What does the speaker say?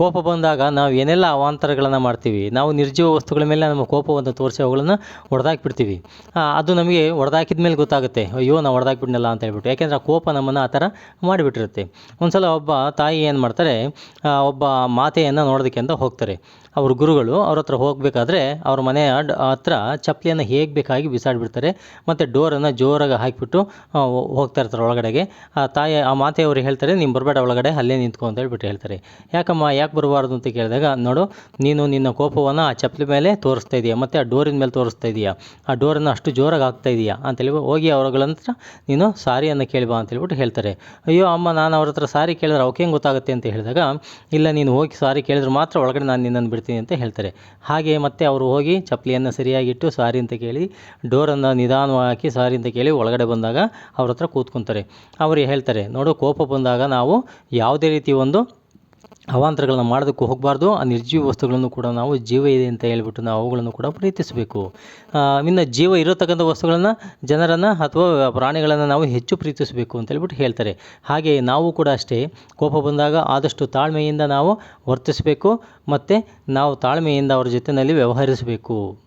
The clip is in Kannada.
ಕೋಪ ಬಂದಾಗ ನಾವು ಏನೆಲ್ಲ ಅವಾಂತರಗಳನ್ನು ಮಾಡ್ತೀವಿ, ನಾವು ನಿರ್ಜೀವ ವಸ್ತುಗಳ ಮೇಲೆ ನಮ್ಮ ಕೋಪವನ್ನು ತೋರಿಸಿ ಅವುಗಳನ್ನು ಹೊಡೆದಾಕ್ಬಿಡ್ತೀವಿ ಅದು ನಮಗೆ ಹೊಡೆದಾಕಿದ ಮೇಲೆ ಗೊತ್ತಾಗುತ್ತೆ, ಅಯ್ಯೋ ನಾವು ಹೊಡೆದಾಕ್ಬಿಟ್ನಲ್ಲ ಅಂತ ಹೇಳ್ಬಿಟ್ಟು. ಯಾಕೆಂದರೆ ಕೋಪ ನಮ್ಮನ್ನು ಆ ಥರ ಮಾಡಿಬಿಟ್ಟಿರುತ್ತೆ. ಒಂದು ಸಲ ಒಬ್ಬ ತಾಯಿ ಏನು ಮಾಡ್ತಾರೆ ಒಬ್ಬ ಮಾತೆಯನ್ನು ನೋಡೋದಕ್ಕೆ ಅಂತ ಹೋಗ್ತಾರೆ. ಅವ್ರ ಗುರುಗಳು ಅವ್ರ ಹತ್ರ ಹೋಗಬೇಕಾದ್ರೆ ಅವ್ರ ಮನೆ ಅಡ್ ಹತ್ರ ಚಪ್ಪಲಿಯನ್ನು ಹೇಗೆ ಬೇಕಾಗಿ ಬಿಸಾಡಿಬಿಡ್ತಾರೆ. ಮತ್ತು ಡೋರನ್ನು ಜೋರಾಗಿ ಹಾಕಿಬಿಟ್ಟು ಹೋಗ್ತಾ ಇರ್ತಾರೆ ಒಳಗಡೆಗೆ. ಆ, ತಾಯಿ, ಆ ಮಾತೆಯವರು ಹೇಳ್ತಾರೆ, ನೀನು ಬರಬೇಡ ಒಳಗಡೆ, ಅಲ್ಲೇ ನಿಂತ್ಕೊ ಅಂತ ಹೇಳ್ಬಿಟ್ಟು ಹೇಳ್ತಾರೆ. ಯಾಕಮ್ಮ, ಯಾಕೆ ಬರಬಾರ್ದು ಅಂತ ಕೇಳಿದಾಗ, ನೋಡು, ನೀನು ನಿನ್ನ ಕೋಪವನ್ನು ಆ ಚಪ್ಪಲಿ ಮೇಲೆ ತೋರಿಸ್ತಾ ಇದೀಯ, ಮತ್ತು ಆ ಡೋರಿನ ಮೇಲೆ ತೋರಿಸ್ತಾ ಇದೀಯ, ಆ ಡೋರನ್ನು ಅಷ್ಟು ಜೋರಾಗಿ ಹಾಕ್ತಾ ಇದೀಯಾ? ಅಂತೇಳಿ ಹೋಗಿ ಅವ್ರಗಳ ಹತ್ರ ನೀನು ಸಾರಿಯನ್ನು ಕೇಳಿಬಾ ಅಂತ ಹೇಳ್ಬಿಟ್ಟು ಹೇಳ್ತಾರೆ. ಅಯ್ಯೋ, ಅಮ್ಮ, ನಾನು ಅವ್ರ ಹತ್ರ ಸಾರಿ ಕೇಳಿದ್ರೆ ಅವಕ್ಕೆ ಹೆಂಗೆ ಗೊತ್ತಾಗುತ್ತೆ? ಅಂತ ಹೇಳಿದಾಗ, ಇಲ್ಲ, ನೀನು ಹೋಗಿ ಸಾರಿ ಕೇಳಿದ್ರೆ ಮಾತ್ರ ಒಳಗಡೆ ನಾನು ನಿನ್ನನ್ನು ಬಿಡ್ತೀನಿ. ಅಂತ ಹೇಳ್ತಾರೆ. ಹಾಗೆ ಮತ್ತೆ ಅವರು ಹೋಗಿ ಚಪ್ಪಲಿಯನ್ನು ಸರಿಯಾಗಿಟ್ಟು ಸಾರಿ ಅಂತ ಕೇಳಿ ಡೋರನ್ನು ನಿಧಾನವಾಗಿ ಹಾಕಿ ಸಾರಿ ಅಂತ ಕೇಳಿ ಒಳಗಡೆ ಬಂದಾಗ ಅವ್ರ ಹತ್ರ ಕೂತ್ಕೊಂತಾರೆ. ಅವರು ಹೇಳ್ತಾರೆ, ನೋಡು, ಕೋಪ ಬಂದಾಗ ನಾವು ಯಾವುದೇ ರೀತಿ ಒಂದು ಅವಾಂತರಗಳನ್ನ ಮಾಡೋದಕ್ಕೂ ಹೋಗಬಾರ್ದು. ಆ ನಿರ್ಜೀವ ವಸ್ತುಗಳನ್ನು ಕೂಡ ನಾವು ಜೀವ ಇದೆ ಅಂತ ಹೇಳ್ಬಿಟ್ಟು ನಾವು ಅವುಗಳನ್ನು ಕೂಡ ಪ್ರೀತಿಸಬೇಕು. ಇನ್ನು ಜೀವ ಇರತಕ್ಕಂಥ ವಸ್ತುಗಳನ್ನು ಜನರನ್ನು ಅಥವಾ ಪ್ರಾಣಿಗಳನ್ನು ನಾವು ಹೆಚ್ಚು ಪ್ರೀತಿಸಬೇಕು ಅಂತ ಹೇಳ್ಬಿಟ್ಟು ಹೇಳ್ತಾರೆ. ಹಾಗೆ ನಾವು ಕೂಡ ಅಷ್ಟೇ ಕೋಪ ಬಂದಾಗ ಆದಷ್ಟು ತಾಳ್ಮೆಯಿಂದ ನಾವು ವರ್ತಿಸಬೇಕು ಮತ್ತು ನಾವು ತಾಳ್ಮೆಯಿಂದ ಅವ್ರ ಜೊತೆಯಲ್ಲಿ ವ್ಯವಹರಿಸಬೇಕು.